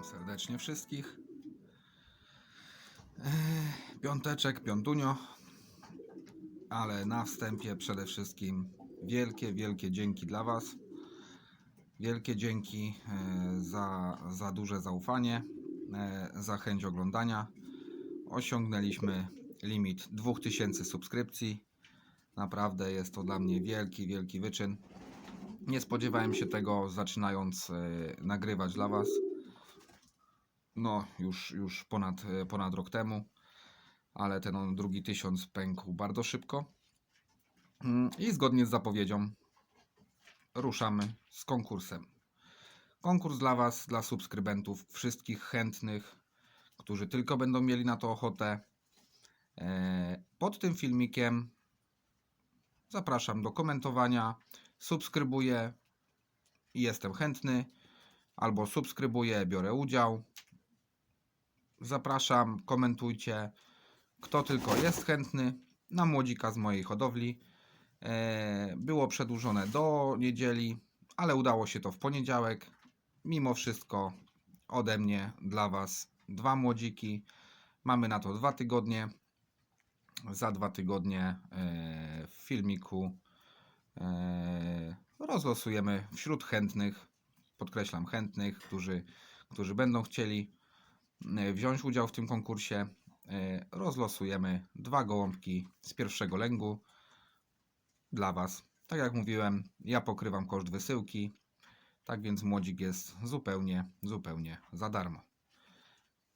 Witam serdecznie wszystkich. Piąteczek, piątunio. Ale na wstępie przede wszystkim wielkie, wielkie dzięki dla Was. Wielkie dzięki e, za, za duże zaufanie, e, za chęć oglądania. Osiągnęliśmy limit 2000 subskrypcji. Naprawdę jest to dla mnie wielki, wielki wyczyn. Nie spodziewałem się tego zaczynając e, nagrywać dla Was. No, już, już ponad, ponad rok temu, ale ten on drugi tysiąc pękł bardzo szybko. Mm, I zgodnie z zapowiedzią ruszamy z konkursem. Konkurs dla Was, dla subskrybentów, wszystkich chętnych, którzy tylko będą mieli na to ochotę. E, Pod tym filmikiem zapraszam do komentowania. Subskrybuję i jestem chętny, albo subskrybuję, biorę udział. Zapraszam, komentujcie. Kto tylko jest chętny na młodzika z mojej hodowli. E, Było przedłużone do niedzieli, ale udało się to w poniedziałek. Mimo wszystko ode mnie dla Was dwa młodziki. Mamy na to dwa tygodnie. Za dwa tygodnie e, w filmiku e, rozlosujemy wśród chętnych, podkreślam chętnych, którzy, którzy będą chcieli wziąć udział w tym konkursie. e, Rozlosujemy dwa gołąbki z pierwszego lęgu dla Was. Tak jak mówiłem, ja pokrywam koszt wysyłki, tak więc młodzik jest zupełnie, zupełnie za darmo.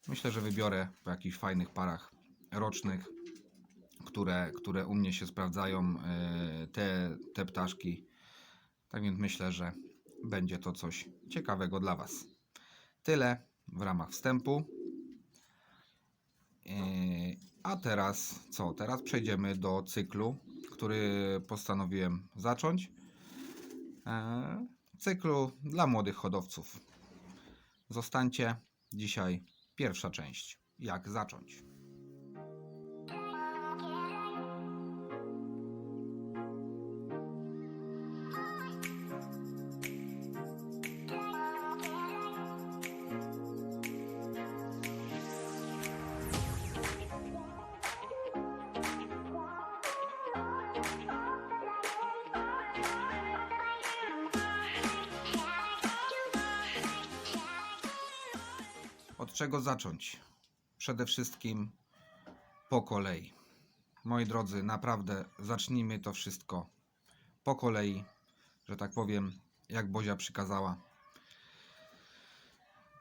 Myślę, że wybiorę po jakichś fajnych parach rocznych, które, które u mnie się sprawdzają, e, te, te ptaszki. Tak więc myślę, że będzie to coś ciekawego dla Was. Tyle w ramach wstępu. E, A teraz co? Teraz przejdziemy do cyklu, który postanowiłem zacząć. E, Cyklu dla młodych hodowców. Zostańcie. Dzisiaj pierwsza część. Jak zacząć? Czego zacząć? Przede wszystkim po kolei. Moi drodzy, naprawdę zacznijmy to wszystko po kolei, że tak powiem, jak Bozia przykazała.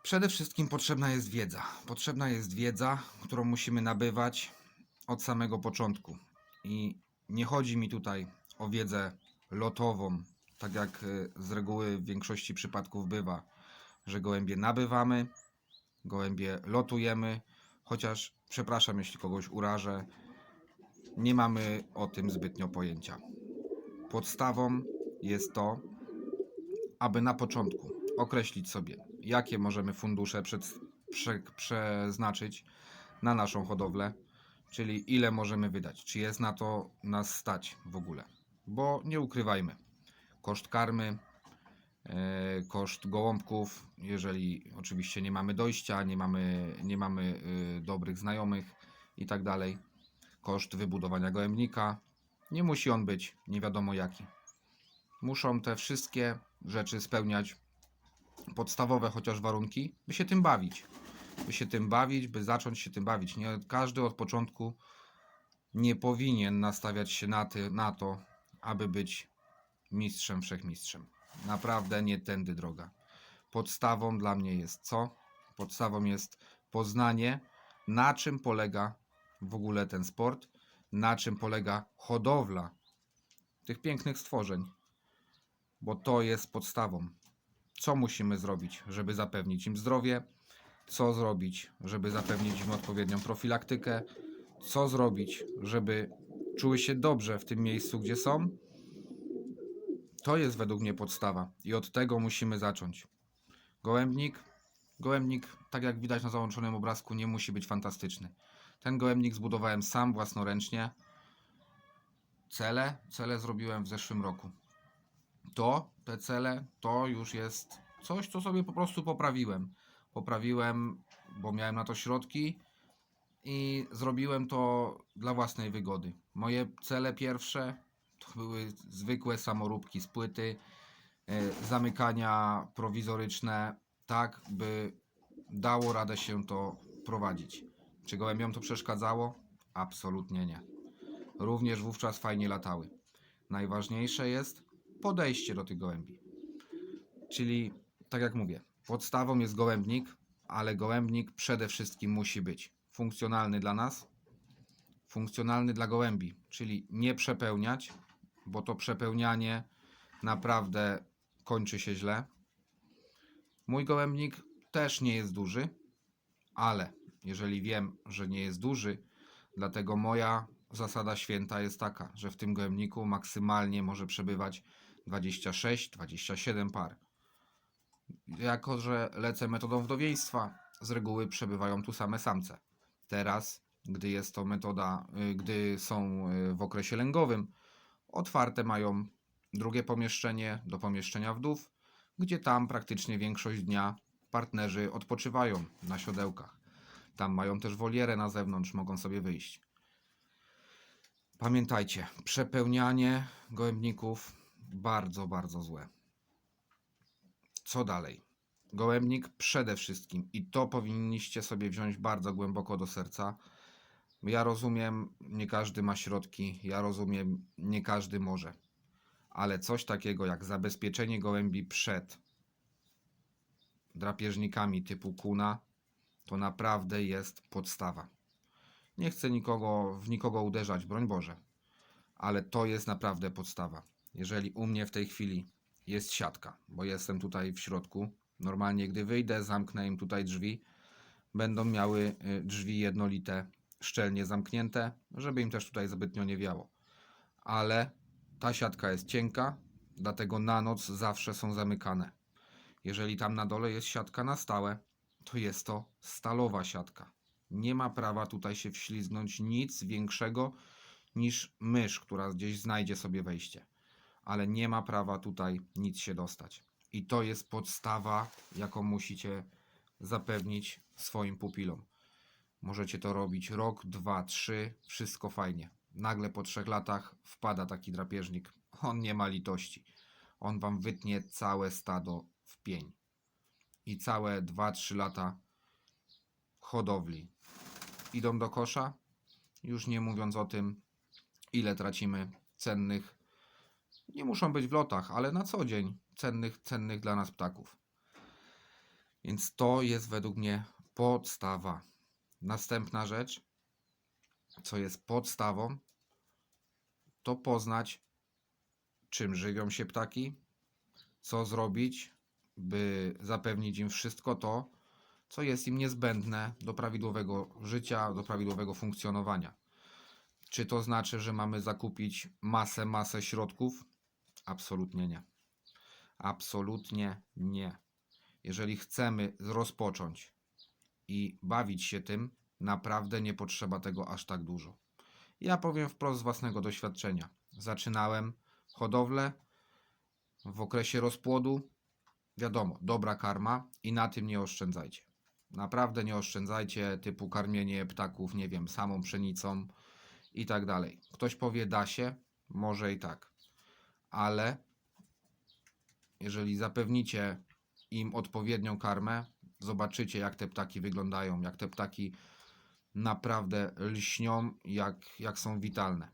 Przede wszystkim potrzebna jest wiedza. Potrzebna jest wiedza, którą musimy nabywać od samego początku. I nie chodzi mi tutaj o wiedzę lotową, tak jak y, z reguły w większości przypadków bywa, że gołębie nabywamy, gołębie lotujemy, chociaż przepraszam, jeśli kogoś urażę, nie mamy o tym zbytnio pojęcia. Podstawą jest to, aby na początku określić sobie, jakie możemy fundusze przed, prze, przeznaczyć na naszą hodowlę, czyli ile możemy wydać, czy jest na to nas stać w ogóle. Bo nie ukrywajmy, koszt karmy, koszt gołąbków, jeżeli oczywiście nie mamy dojścia, nie mamy, nie mamy y, dobrych znajomych i tak dalej. Koszt wybudowania gołębnika. Nie musi on być nie wiadomo jaki. Muszą te wszystkie rzeczy spełniać podstawowe chociaż warunki, by się tym bawić. By się tym bawić, by zacząć się tym bawić. Nie każdy od początku nie powinien nastawiać się na, ty, na to, aby być mistrzem wszechmistrzem. Naprawdę nie tędy droga. Podstawą dla mnie jest co? Podstawą jest poznanie, na czym polega w ogóle ten sport, na czym polega hodowla tych pięknych stworzeń, bo to jest podstawą. Co musimy zrobić, żeby zapewnić im zdrowie? Co zrobić, żeby zapewnić im odpowiednią profilaktykę? Co zrobić, żeby czuły się dobrze w tym miejscu, gdzie są? To jest według mnie podstawa i od tego musimy zacząć. Gołębnik. Gołębnik, tak jak widać na załączonym obrazku, nie musi być fantastyczny. Ten gołębnik zbudowałem sam własnoręcznie. Cele, cele zrobiłem w zeszłym roku. To, te cele, to już jest coś, co sobie po prostu poprawiłem. Poprawiłem, bo miałem na to środki i zrobiłem to dla własnej wygody. Moje cele pierwsze były zwykłe samoróbki z płyty, e, zamykania prowizoryczne, tak by dało radę się to prowadzić. Czy gołębiom to przeszkadzało? Absolutnie nie. Również wówczas fajnie latały. Najważniejsze jest podejście do tych gołębi. Czyli, tak jak mówię, podstawą jest gołębnik, ale gołębnik przede wszystkim musi być funkcjonalny dla nas, funkcjonalny dla gołębi, czyli nie przepełniać, bo to przepełnianie naprawdę kończy się źle. Mój gołębnik też nie jest duży, ale jeżeli wiem, że nie jest duży, dlatego moja zasada święta jest taka, że w tym gołębniku maksymalnie może przebywać 26-27 par. Jako, że lecę metodą wdowieństwa, z reguły przebywają tu same samce. Teraz, gdy jest to metoda, y, gdy są y, w okresie lęgowym, otwarte mają drugie pomieszczenie do pomieszczenia wdów, gdzie tam praktycznie większość dnia partnerzy odpoczywają na siodełkach. Tam mają też wolierę na zewnątrz, mogą sobie wyjść. Pamiętajcie, przepełnianie gołębników bardzo, bardzo złe. Co dalej? Gołębnik przede wszystkim, i to powinniście sobie wziąć bardzo głęboko do serca. Ja rozumiem, nie każdy ma środki, ja rozumiem, nie każdy może, ale coś takiego jak zabezpieczenie gołębi przed drapieżnikami typu kuna, to naprawdę jest podstawa. Nie chcę nikogo w nikogo uderzać, broń Boże, ale to jest naprawdę podstawa. Jeżeli u mnie w tej chwili jest siatka, bo jestem tutaj w środku, normalnie gdy wyjdę, zamknę im tutaj drzwi, będą miały y, drzwi jednolite, szczelnie zamknięte, żeby im też tutaj zbytnio nie wiało. Ale ta siatka jest cienka, dlatego na noc zawsze są zamykane. Jeżeli tam na dole jest siatka na stałe, to jest to stalowa siatka. Nie ma prawa tutaj się wślizgnąć nic większego niż mysz, która gdzieś znajdzie sobie wejście. Ale nie ma prawa tutaj nic się dostać. I to jest podstawa, jaką musicie zapewnić swoim pupilom. Możecie to robić rok, dwa, trzy, wszystko fajnie. Nagle po trzech latach wpada taki drapieżnik. On nie ma litości. On wam wytnie całe stado w pień. I całe 2-3 lata hodowli idą do kosza. Już nie mówiąc o tym, ile tracimy cennych, nie muszą być w lotach, ale na co dzień cennych, cennych dla nas ptaków. Więc to jest według mnie podstawa. Następna rzecz, co jest podstawą, to poznać, czym żywią się ptaki, co zrobić, by zapewnić im wszystko to, co jest im niezbędne do prawidłowego życia, do prawidłowego funkcjonowania. Czy to znaczy, że mamy zakupić masę, masę środków? Absolutnie nie. Absolutnie nie. Jeżeli chcemy rozpocząć i bawić się tym, naprawdę nie potrzeba tego aż tak dużo. Ja powiem wprost z własnego doświadczenia. Zaczynałem hodowlę w okresie rozpłodu. Wiadomo, dobra karma i na tym nie oszczędzajcie. Naprawdę nie oszczędzajcie, typu karmienie ptaków, nie wiem, samą pszenicą i tak dalej. Ktoś powie, da się, może i tak, ale jeżeli zapewnicie im odpowiednią karmę, zobaczycie, jak te ptaki wyglądają, jak te ptaki naprawdę lśnią, jak, jak są witalne.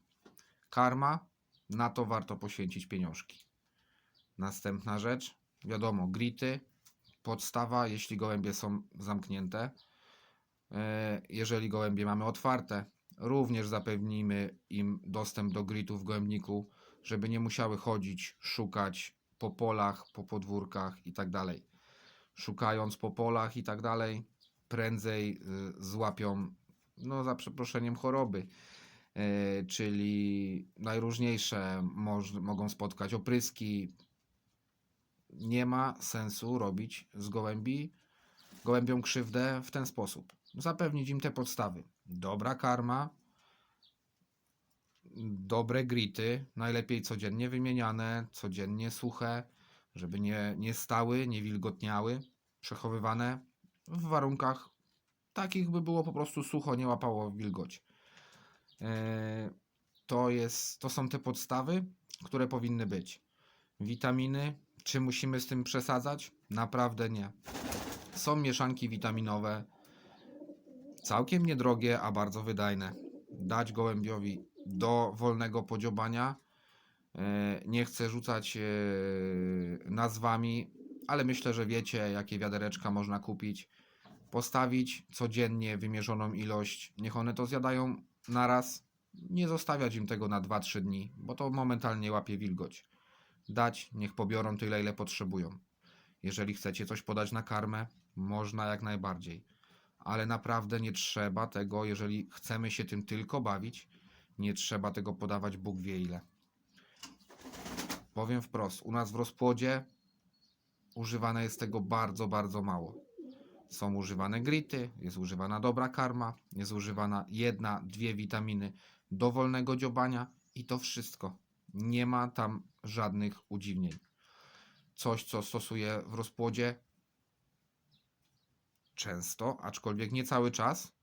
Karma, na to warto poświęcić pieniążki. Następna rzecz, wiadomo, grity, podstawa, jeśli gołębie są zamknięte. E, Jeżeli gołębie mamy otwarte, również zapewnimy im dostęp do gritów w gołębniku, żeby nie musiały chodzić, szukać po polach, po podwórkach i tak. Szukając po polach i tak dalej, prędzej y, złapią, no za przeproszeniem, choroby. E, czyli najróżniejsze mogą spotkać opryski. Nie ma sensu robić z gołębi gołębiom krzywdę w ten sposób. Zapewnić im te podstawy. Dobra karma, dobre grity, najlepiej codziennie wymieniane, codziennie suche, żeby nie, nie stały, nie wilgotniały, przechowywane w warunkach takich, by było po prostu sucho, nie łapało wilgoć. E, To, jest, to są te podstawy, które powinny być. Witaminy, czy musimy z tym przesadzać? Naprawdę nie. Są mieszanki witaminowe, całkiem niedrogie, a bardzo wydajne. Dać gołębiowi do wolnego podziobania. E, Nie chcę rzucać e, nazwami, ale myślę, że wiecie, jakie wiadereczka można kupić. Postawić codziennie wymierzoną ilość. Niech one to zjadają naraz. Nie zostawiać im tego na 2-3 dni, bo to momentalnie łapie wilgoć. Dać, niech pobiorą tyle, ile potrzebują. Jeżeli chcecie coś podać na karmę, można jak najbardziej. Ale naprawdę nie trzeba tego, jeżeli chcemy się tym tylko bawić, nie trzeba tego podawać Bóg wie ile. Powiem wprost, u nas w rozpłodzie używane jest tego bardzo, bardzo mało. Są używane grity, jest używana dobra karma, jest używana jedna, dwie witaminy dowolnego dziobania i to wszystko. Nie ma tam żadnych udziwnień. Coś, co stosuję w rozpłodzie często, aczkolwiek nie cały czas,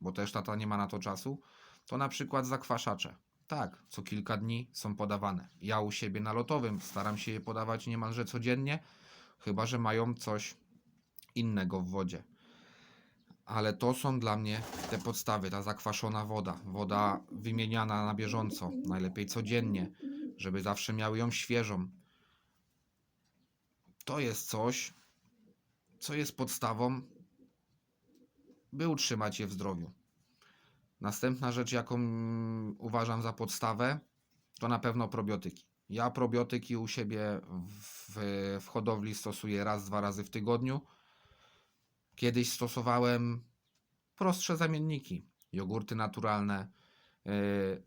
bo też tata nie ma na to czasu, to na przykład zakwaszacze. Tak, co kilka dni są podawane. Ja u siebie na lotowym staram się je podawać niemalże codziennie, chyba że mają coś innego w wodzie. Ale to są dla mnie te podstawy, ta zakwaszona woda, woda wymieniana na bieżąco, najlepiej codziennie, żeby zawsze miały ją świeżą. To jest coś, co jest podstawą, by utrzymać je w zdrowiu. Następna rzecz, jaką uważam za podstawę, to na pewno probiotyki. Ja probiotyki u siebie w, w hodowli stosuję raz, dwa razy w tygodniu. Kiedyś stosowałem prostsze zamienniki, jogurty naturalne, yy,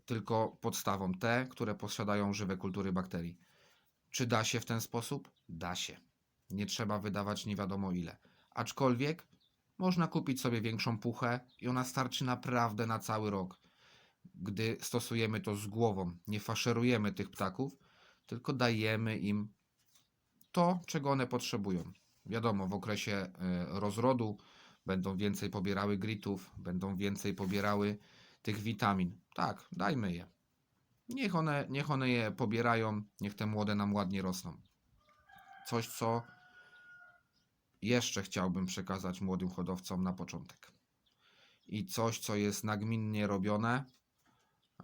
tylko podstawą te, które posiadają żywe kultury bakterii. Czy da się w ten sposób? Da się. Nie trzeba wydawać nie wiadomo ile. Aczkolwiek można kupić sobie większą puchę i ona starczy naprawdę na cały rok. Gdy stosujemy to z głową, nie faszerujemy tych ptaków, tylko dajemy im to, czego one potrzebują. Wiadomo, w okresie e, rozrodu będą więcej pobierały gritów, będą więcej pobierały tych witamin. Tak, dajmy je. Niech one, niech one je pobierają, niech te młode nam ładnie rosną. Coś, co jeszcze chciałbym przekazać młodym hodowcom na początek. I coś, co jest nagminnie robione,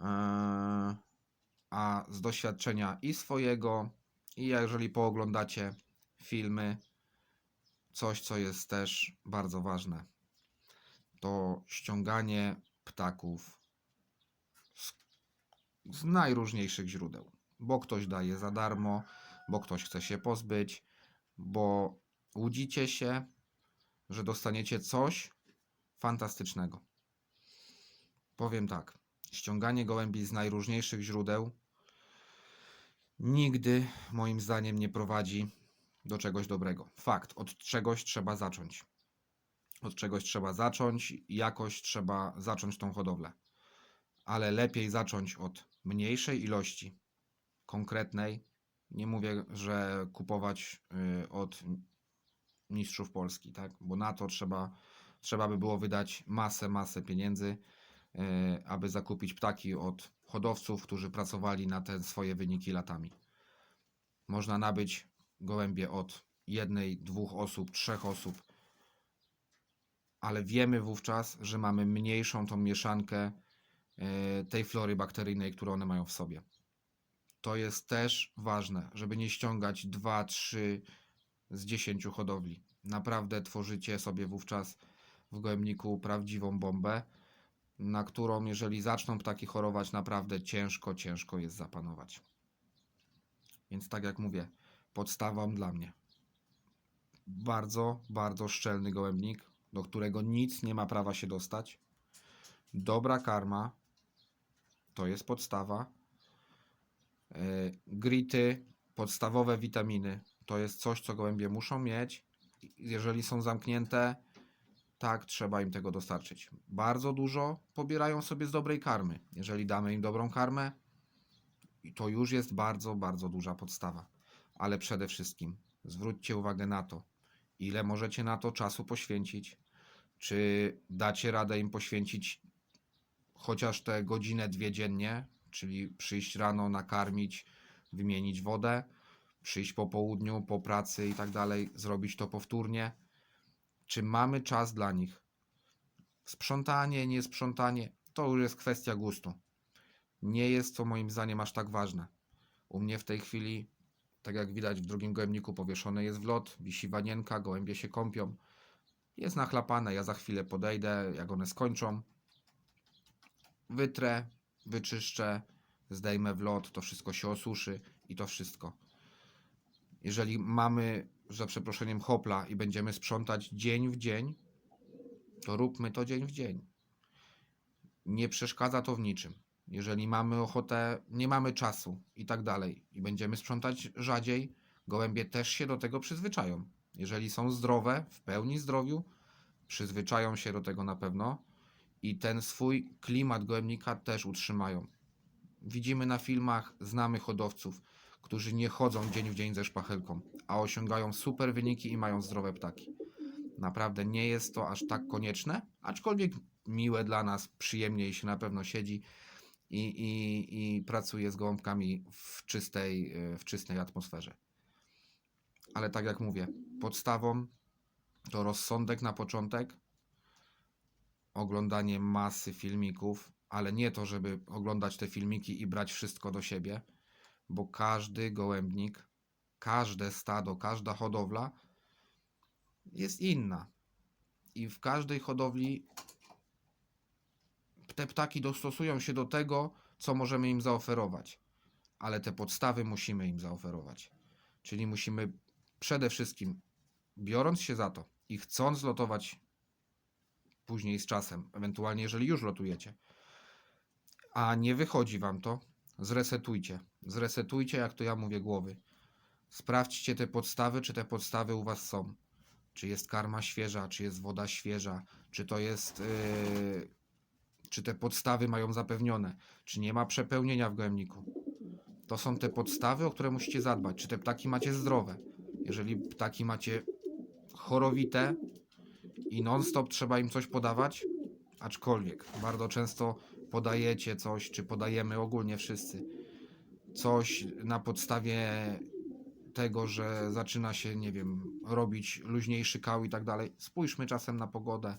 eee, a z doświadczenia i swojego, i jeżeli pooglądacie filmy, coś, co jest też bardzo ważne, to ściąganie ptaków z, z najróżniejszych źródeł. Bo ktoś daje za darmo, bo ktoś chce się pozbyć, bo łudzicie się, że dostaniecie coś fantastycznego. Powiem tak, ściąganie gołębi z najróżniejszych źródeł nigdy, moim zdaniem, nie prowadzi do czegoś dobrego. Fakt, od czegoś trzeba zacząć. Od czegoś trzeba zacząć, jakoś trzeba zacząć tą hodowlę. Ale lepiej zacząć od mniejszej ilości, konkretnej. Nie mówię, że kupować y, od mistrzów Polski, tak? Bo na to trzeba, trzeba by było wydać masę, masę pieniędzy, yy, aby zakupić ptaki od hodowców, którzy pracowali na te swoje wyniki latami. Można nabyć gołębie od jednej, dwóch osób, trzech osób, ale wiemy wówczas, że mamy mniejszą tą mieszankę yy, tej flory bakteryjnej, którą one mają w sobie. To jest też ważne, żeby nie ściągać 2, 3 z 10 hodowli. Naprawdę tworzycie sobie wówczas w gołębniku prawdziwą bombę, na którą jeżeli zaczną ptaki chorować, naprawdę ciężko, ciężko jest zapanować. Więc tak jak mówię, podstawą dla mnie. Bardzo, bardzo szczelny gołębnik, do którego nic nie ma prawa się dostać. Dobra karma, to jest podstawa. Yy, grity, podstawowe witaminy, to jest coś, co gołębie muszą mieć. Jeżeli są zamknięte, tak, trzeba im tego dostarczyć. Bardzo dużo pobierają sobie z dobrej karmy. Jeżeli damy im dobrą karmę, to już jest bardzo, bardzo duża podstawa. Ale przede wszystkim zwróćcie uwagę na to, ile możecie na to czasu poświęcić, Czy dacie radę im poświęcić chociaż te godzinę, dwie dziennie, czyli przyjść rano, nakarmić, wymienić wodę, przyjść po południu, po pracy i tak dalej, zrobić to powtórnie? Czy mamy czas dla nich? Sprzątanie, nie sprzątanie, to już jest kwestia gustu. Nie jest to moim zdaniem aż tak ważne. U mnie w tej chwili, tak jak widać w drugim gołębniku, powieszony jest wlot, wisi wanienka, gołębie się kąpią. Jest nachlapane, ja za chwilę podejdę, jak one skończą. Wytrę, wyczyszczę, zdejmę wlot, to wszystko się osuszy i to wszystko. Jeżeli mamy, za przeproszeniem, hopla i będziemy sprzątać dzień w dzień, to róbmy to dzień w dzień. Nie przeszkadza to w niczym. Jeżeli mamy ochotę, nie mamy czasu i tak dalej, i będziemy sprzątać rzadziej, gołębie też się do tego przyzwyczają. Jeżeli są zdrowe, w pełni zdrowiu, przyzwyczają się do tego na pewno i ten swój klimat gołębnika też utrzymają. Widzimy na filmach, znamy hodowców, którzy nie chodzą dzień w dzień ze szpachelką, a osiągają super wyniki i mają zdrowe ptaki. Naprawdę nie jest to aż tak konieczne, aczkolwiek miłe dla nas, przyjemniej się na pewno siedzi i, i, i pracuje z gołąbkami w czystej, e, w czystej atmosferze. Ale tak jak mówię, podstawą to rozsądek na początek, oglądanie masy filmików, ale nie to, żeby oglądać te filmiki i brać wszystko do siebie, bo każdy gołębnik, każde stado, każda hodowla jest inna. I w każdej hodowli te ptaki dostosują się do tego, co możemy im zaoferować. Ale te podstawy musimy im zaoferować. Czyli musimy przede wszystkim, biorąc się za to i chcąc lotować później z czasem, ewentualnie jeżeli już lotujecie, a nie wychodzi wam to, zresetujcie. Zresetujcie, jak to ja mówię, głowy. Sprawdźcie te podstawy, czy te podstawy u was są. Czy jest karma świeża, czy jest woda świeża, czy to jest. Yy, czy te podstawy mają zapewnione, czy nie ma przepełnienia w gołębniku. To są te podstawy, o które musicie zadbać. Czy te ptaki macie zdrowe? Jeżeli ptaki macie chorowite i non-stop trzeba im coś podawać, aczkolwiek bardzo często podajecie coś, czy podajemy ogólnie wszyscy coś na podstawie tego, że zaczyna się, nie wiem, robić luźniejszy kał i tak dalej. Spójrzmy czasem na pogodę.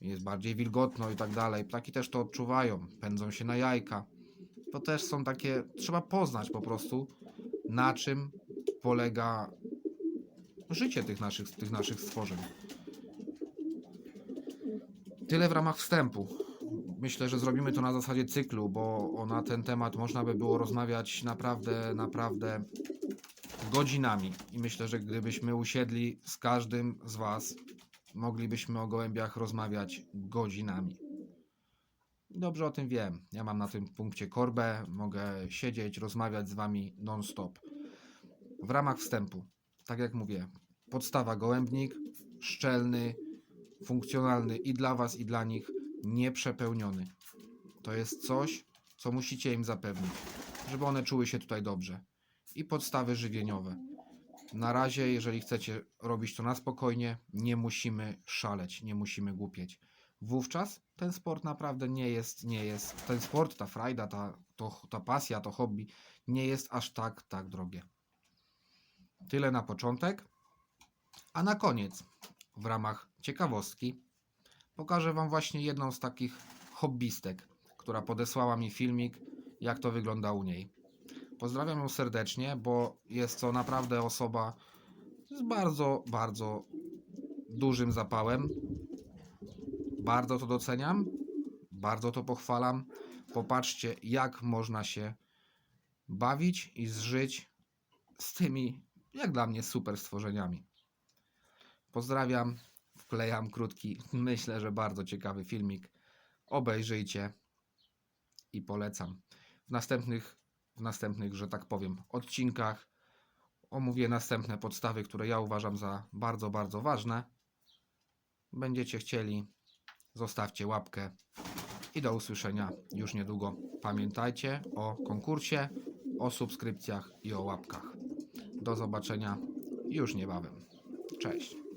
Jest bardziej wilgotno i tak dalej. Ptaki też to odczuwają, pędzą się na jajka. To też są takie, trzeba poznać po prostu, na czym polega życie tych naszych, tych naszych stworzeń. Tyle w ramach wstępu. Myślę, że zrobimy to na zasadzie cyklu, bo na ten temat można by było rozmawiać naprawdę, naprawdę godzinami. I myślę, że gdybyśmy usiedli z każdym z Was, moglibyśmy o gołębiach rozmawiać godzinami. Dobrze o tym wiem. Ja mam na tym punkcie korbę, mogę siedzieć, rozmawiać z Wami non-stop. W ramach wstępu, tak jak mówię, podstawa gołębnik, szczelny, funkcjonalny i dla Was, i dla nich, nieprzepełniony. To jest coś, co musicie im zapewnić, żeby one czuły się tutaj dobrze. I podstawy żywieniowe. Na razie, jeżeli chcecie robić to na spokojnie, nie musimy szaleć, nie musimy głupieć. Wówczas ten sport naprawdę nie jest, nie jest, ten sport, ta frajda, ta, to, ta pasja, to hobby nie jest aż tak, tak drogie. Tyle na początek. A na koniec, w ramach ciekawostki, pokażę Wam właśnie jedną z takich hobbystek, która podesłała mi filmik, jak to wygląda u niej. Pozdrawiam ją serdecznie, bo jest to naprawdę osoba z bardzo, bardzo dużym zapałem. Bardzo to doceniam, bardzo to pochwalam. Popatrzcie, jak można się bawić i zżyć z tymi, jak dla mnie, super stworzeniami. Pozdrawiam, wklejam krótki, myślę, że bardzo ciekawy filmik. Obejrzyjcie i polecam. W następnych, w następnych, że tak powiem, odcinkach omówię następne podstawy, które ja uważam za bardzo, bardzo ważne. Będziecie chcieli, zostawcie łapkę i do usłyszenia już niedługo. Pamiętajcie o konkursie, o subskrypcjach i o łapkach. Do zobaczenia już niebawem. Cześć.